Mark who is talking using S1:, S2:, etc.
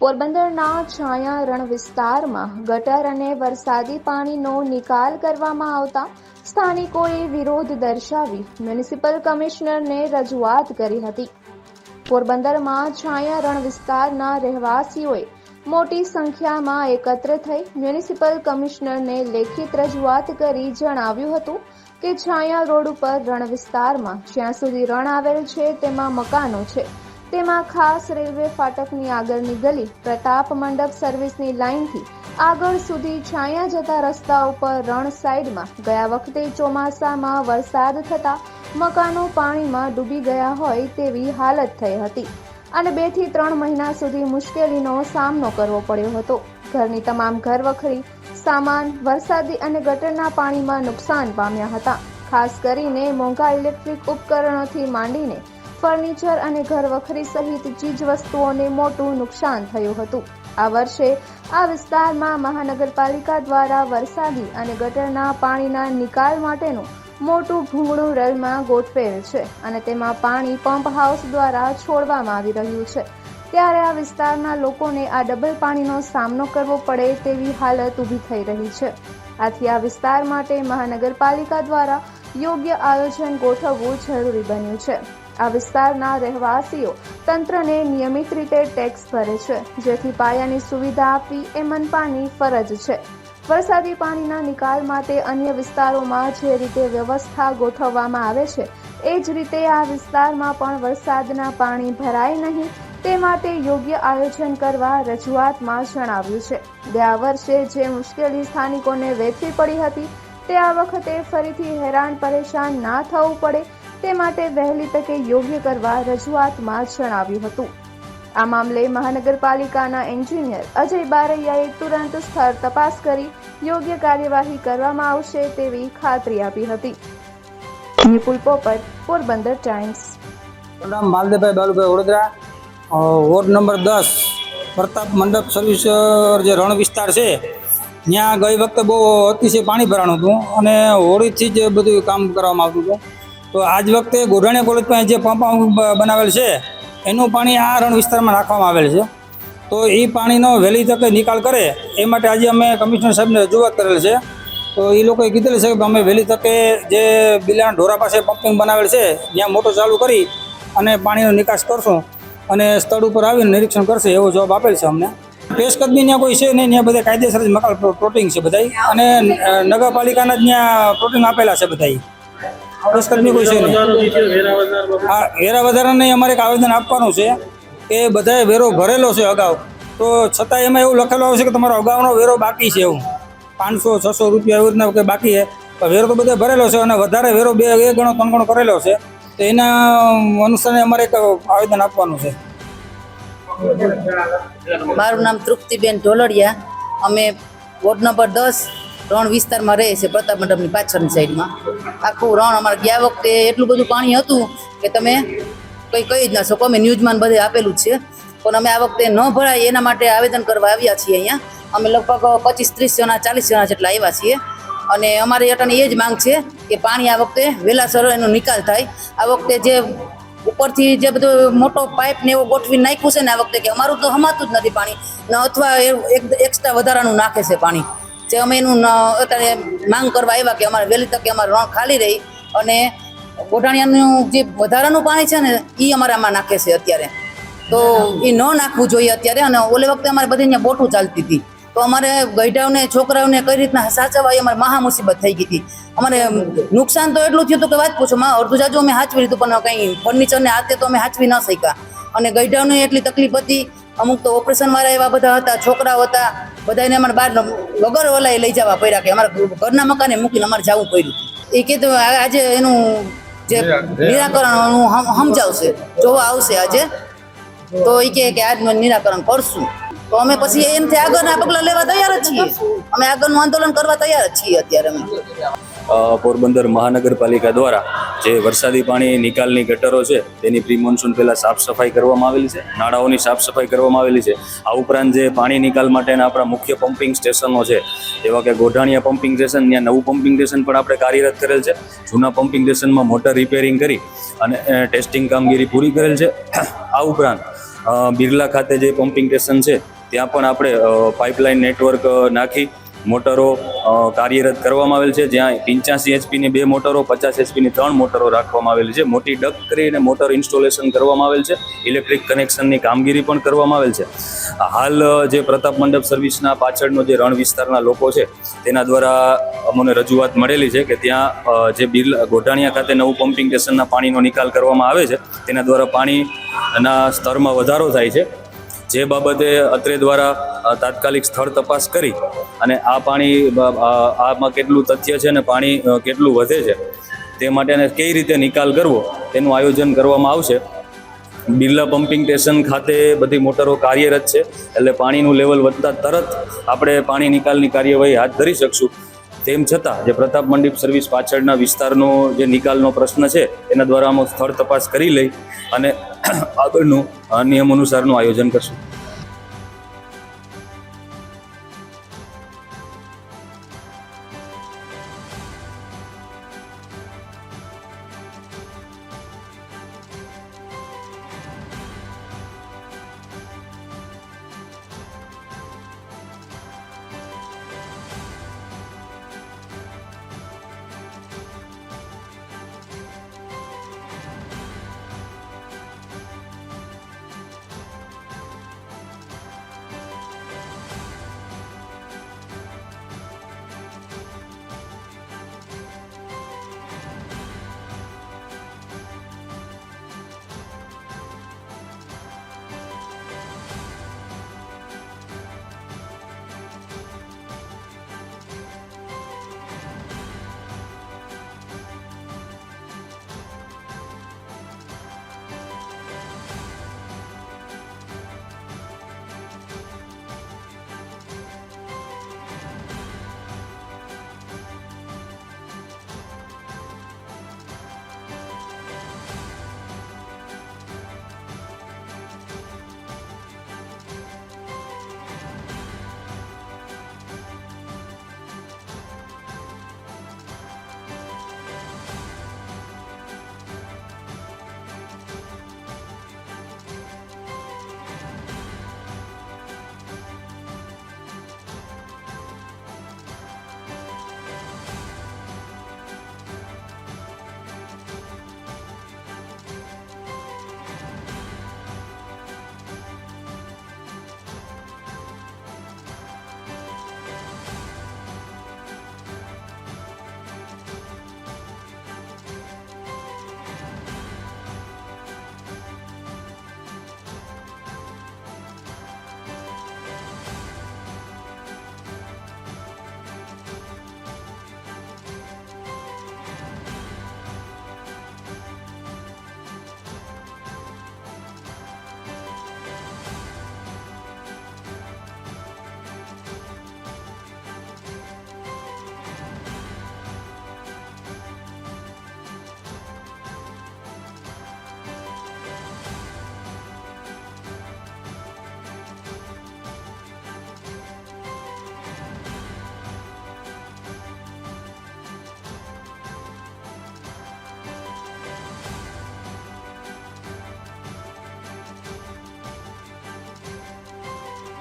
S1: પોરબંદરના છાયા રણ વિસ્તારમાં ગટર અને વરસાદી પાણીનો નિકાલ કરવામાં આવતા સ્થાનિકોએ વિરોધ દર્શાવી મ્યુનિસિપલ કમિશનરને રજૂઆત કરી હતી. પોરબંદરમાં છાયા રણ વિસ્તારના રહેવાસીઓએ મોટી સંખ્યામાં એકત્ર થઈ મ્યુનિસિપલ કમિશનરને લેખિત રજૂઆત કરી જણાવ્યું હતું કે છાયા રોડ ઉપર રણ વિસ્તારમાં જ્યાં સુધી રણ આવેલ છે તેમાં મકાનો છે. તેમાં ખાસ રેલવે ફાટકની આગળની ગલી, પ્રતાપ મંડપ સર્વિસની લાઇનથી આગળ સુધી છાયા જતા રસ્તા ઉપર રણ સાઈડમાં ગયા વખતે ચોમાસામાં વરસાદ થતા મકાનો પાણીમાં ડૂબી ગયા હોય તેવી હાલત થઈ હતી અને બેથી ત્રણ મહિના સુધી મુશ્કેલીનો સામનો કરવો પડ્યો હતો. ઘરની તમામ ઘરવખરી, સામાન, વરસાદી અને ગટરના પાણીમાં નુકસાન પામ્યા હતા. ખાસ કરીને મોંઘા ઇલેક્ટ્રિક ઉપકરણોથી માંડીને ફર્નિચર અને ઘરવખરી સહિત ચીજ વસ્તુઓને મોટું નુકસાન થયું હતું. આ વર્ષે આ વિસ્તારમાં મહાનગરપાલિકા દ્વારા વરસાદી અને ગટરના પાણીના નિકાલ માટેનું મોટું ભૂંગળું રેલમાં ગોઠવેલ છે અને તેમાં પાણી પંપ હાઉસ દ્વારા છોડવામાં આવી રહ્યું છે. ત્યારે આ વિસ્તારના લોકોને આ ડબલ પાણીનો સામનો કરવો પડે તેવી હાલત ઊભી થઈ રહી છે. આથી આ વિસ્તાર માટે મહાનગરપાલિકા દ્વારા યોગ્ય આયોજન ગોઠવવું જરૂરી બન્યું છે. આ વિસ્તારના રહેવાસીઓ તંત્રને નિયમિત રીતે ટેક્સ ભરે છે, જેથી પાયાની સુવિધા આપવી એ મનપાની ફરજ છે. વરસાદી પાણીના નિકાલ માટે અન્ય વિસ્તારોમાં જે રીતે વ્યવસ્થા ગોઠવવામાં આવે છે, એ જ રીતે આ વિસ્તારમાં પણ વરસાદના પાણી ભરાય નહીં, તે માટે યોગ્ય આયોજન કરવા રજૂઆતમાં જણાવ્યું છે. ગયા વર્ષે જે મુશ્કેલી સ્થાનિકોને વેઠવી પડી હતી, તે આ વખતે ફરીથી હેરાન પરેશાન ના થવું પડે તે માટે વહેલી તકે યોગ્ય કરવા રજૂઆતમાં જણાવ્યું હતું. આ મામલે મહાનગરપાલિકાના એન્જિનિયર અજય બારૈયાએ તુરંત સ્થળ તપાસ કરી યોગ્ય કાર્યવાહી કરવામાં આવશે તેવી ખાતરી આપી હતી. નિપુલ પોપટ પોરબંદર ટાઈમ્સ.
S2: નામ માલદેભાઈ બાલુભાઈ વડોદરા વોર્ડ નંબર દસ, પ્રતાપ મંડપ સર્વિસ જે રણ વિસ્તાર છે, ત્યાં ગઈ વખતે બહુ અતિશય પાણી ભરાણું હતું અને હોળીથી જ બધું કામ કરવામાં આવતું હતું. તો આજ વખતે ગોઢાણી કોલેજ પાસે જે પંપ બનાવેલ છે, એનું પાણી આ રણ વિસ્તારમાં નાખવામાં આવેલ છે. તો એ પાણીનો વહેલી તકે નિકાલ કરે, એ માટે આજે અમે કમિશનર સાહેબને રજૂઆત કરેલ છે. તો એ લોકોએ કીધેલું છે કે અમે વહેલી તકે જે બિલાણ ઢોરા પાસે પંપિંગ બનાવેલ છે ત્યાં મોટો ચાલુ કરી અને પાણીનો નિકાસ કરશું અને સ્થળ ઉપર આવીને નિરીક્ષણ કરશે એવો જવાબ આપેલ છે અમને. પેશકદમી કદમી ત્યાં કોઈ છે નહીં, ત્યાં બધા કાયદેસર જ મકાન પ્રોટીન છે બધા અને નગરપાલિકાના ત્યાં પ્રોટીન આપેલા છે બધા કદમી કોઈ છે નહીં. હા વેરા વધારાને અમારે એક આવેદન આપવાનું છે કે બધાએ વેરો ભરેલો છે અગાઉ. તો છતાં એમાં એવું લખેલું આવશે કે તમારો અગાઉનો વેરો બાકી છે એવું. પાંચસો, છસો રૂપિયા એવું રીતના બાકી છે. વેરો તો બધે ભરેલો છે અને વધારે વેરો બે એક ગણો, ત્રણ ગણો કરેલો છે. તો એના અનુસારે અમારે એક આવેદન આપવાનું છે.
S3: મારું નામ તૃપ્તિબેન ઢોલડિયા. અમે વોર્ડ નંબર દસ રણ વિસ્તારમાં રહે છે પ્રતાપ મંડપની પાછળની સાઈડમાં. આખું રણ અમારે ગયા વખતે એટલું બધું પાણી હતું કે તમે કંઈ કહી જ ના શકો, અમે ન્યૂઝમાં બધે આપેલું છે. પણ અમે આ વખતે ન ભરાય, એના માટે આવેદન કરવા આવ્યા છીએ અહીંયા. અમે લગભગ પચીસ, ત્રીસ જણા, ચાલીસ જણા જેટલા આવ્યા છીએ. અને અમારી અટાની એ જ માંગ છે કે પાણી આ વખતે વહેલાસર એનો નિકાલ થાય. આ વખતે જે ઉપરથી જે બધો મોટો પાઇપ ને એવો ગોઠવી નાખ્યું છે ને આ વખતે કે અમારું તો હમાતું જ નથી પાણી. ન અથવા એક એક્સ્ટ્રા વધારાનું નાખે છે પાણી. જે અમે એનું અત્યારે માંગ કરવા આવ્યા કે અમારે વહેલી તકે અમારે રણ ખાલી રહી અને ગોઠાણિયાનું જે વધારાનું પાણી છે ને એ અમારે આમાં નાખે છે અત્યારે. તો એ ન નાખવું જોઈએ અત્યારે અને ઓલે વખતે અમારે બધી અહીંયા બોટું ચાલતી હતી. તો અમારે ગઈઢાઓને છોકરાઓને કઈ રીતના સાચવવા એ અમારે મહા મુસીબત થઈ ગઈ હતી. અમારે નુકસાન તો એટલું થયું હતું કે વાત પૂછો માં અડધું જાજુ અમે હાચવી લીધું પણ કંઈ ફર્નિચરને હાથે તો અમે હાચવી ન શક્યા. અને ગઈઢાઓને એટલી તકલીફ હતી. અમુક તો ઓપરેશન વાળા એવા બધા હતા છોકરાઓ હતા બધાને અમારે બહાર વગર ઓલાએ લઈ જવા પડ્યા કે અમારા ઘરના મકાને મૂકીને અમારે જવું પડ્યું. એ કીધું આજે એનું જે નિરાકરણ. સમજાવશે જોવા આવશે આજે. તો એ કહે કે આજનું નિરાકરણ કરશું. તો અમે પછી એનાથી આગળના પગલાં લેવા તૈયાર જ છીએ. અમે આગળનું આંદોલન કરવા તૈયાર જ છીએ અત્યારે અમે.
S4: પોરબંદર મહાનગરપાલિકા દ્વારા જે વરસાદી પાણી નિકાલની ગટરો છે, તેની પ્રી મોન્સૂન પહેલાં સાફ સફાઈ કરવામાં આવેલી છે, નાળાઓની સાફ સફાઈ કરવામાં આવેલી છે. આ ઉપરાંત જે પાણી નિકાલ માટેના આપણા મુખ્ય પમ્પિંગ સ્ટેશનો છે, એવા કે ગોઢાણીયા પમ્પિંગ સ્ટેશન, ત્યાં નવું પમ્પિંગ સ્ટેશન પણ આપણે કાર્યરત કરેલ છે. જૂના પમ્પિંગ સ્ટેશનમાં મોટર રિપેરિંગ કરી અને ટેસ્ટિંગ કામગીરી પૂરી કરેલ છે. આ ઉપરાંત બિરલા ખાતે જે પમ્પિંગ સ્ટેશન છે ત્યાં પણ આપણે પાઇપલાઇન નેટવર્ક નાખી મોટરો કાર્યરત કરવામાં આવેલ છે. જ્યાં પંચ્યાસી એચપીની બે મોટરો, પચાસ એચપીની ત્રણ મોટરો રાખવામાં આવેલી છે. મોટી ડક કરીને મોટર ઇન્સ્ટોલેશન કરવામાં આવેલ છે. ઇલેક્ટ્રિક કનેક્શનની કામગીરી પણ કરવામાં આવેલ છે. હાલ જે પ્રતાપ મંડપ સર્વિસના પાછળનો જે રણ વિસ્તારના લોકો છે, તેના દ્વારા અમને રજૂઆત મળેલી છે કે ત્યાં જે બિરલા ગોઢાણિયા ખાતે નવું પમ્પિંગ સ્ટેશનના પાણીનો નિકાલ કરવામાં આવે છે. તેના દ્વારા પાણીના સ્તરમાં વધારો થાય છે. જે બાબતે અત્રે દ્વારા તાત્કાલિક સ્થળ તપાસ કરી અને આ પાણી આમાં કેટલું તથ્ય છે અને પાણી કેટલું વધે છે, તે માટેને કઈ રીતે નિકાલ કરવો, તેનું આયોજન કરવામાં આવશે. બિરલા પમ્પિંગ સ્ટેશન ખાતે બધી મોટરો કાર્યરત છે, એટલે પાણીનું લેવલ વધતા તરત આપણે પાણી નિકાલની કાર્યવાહી હાથ ધરી શકશું. તેમ છતાં, જે પ્રતાપ મંડિપ સર્વિસ પાછળના વિસ્તારનો જે નિકાલનો પ્રશ્ન છે, એના દ્વારા અમે સ્થળ તપાસ કરી લઈ અને આગળનું નિયમ અનુસારનું આયોજન કરશું.